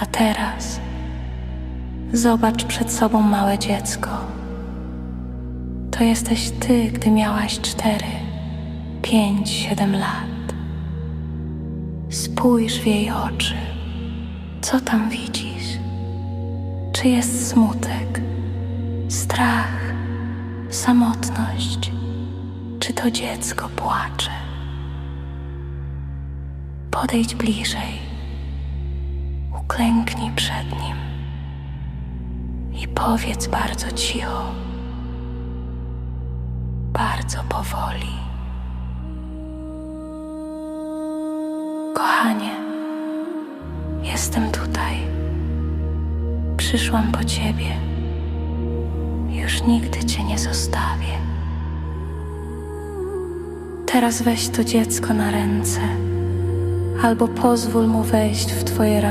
A teraz zobacz przed sobą małe dziecko. To jesteś ty, gdy miałaś cztery, pięć, siedem lat. Spójrz w jej oczy. Co tam widzisz? Czy jest smutek, strach, samotność? Czy to dziecko płacze? Podejdź bliżej, uklęknij przed nim i powiedz bardzo cicho, bardzo powoli. Kochanie, jestem tutaj. Przyszłam po ciebie. Już nigdy cię nie zostawię. Teraz weź to dziecko na ręce, albo pozwól mu wejść w twoje ramię.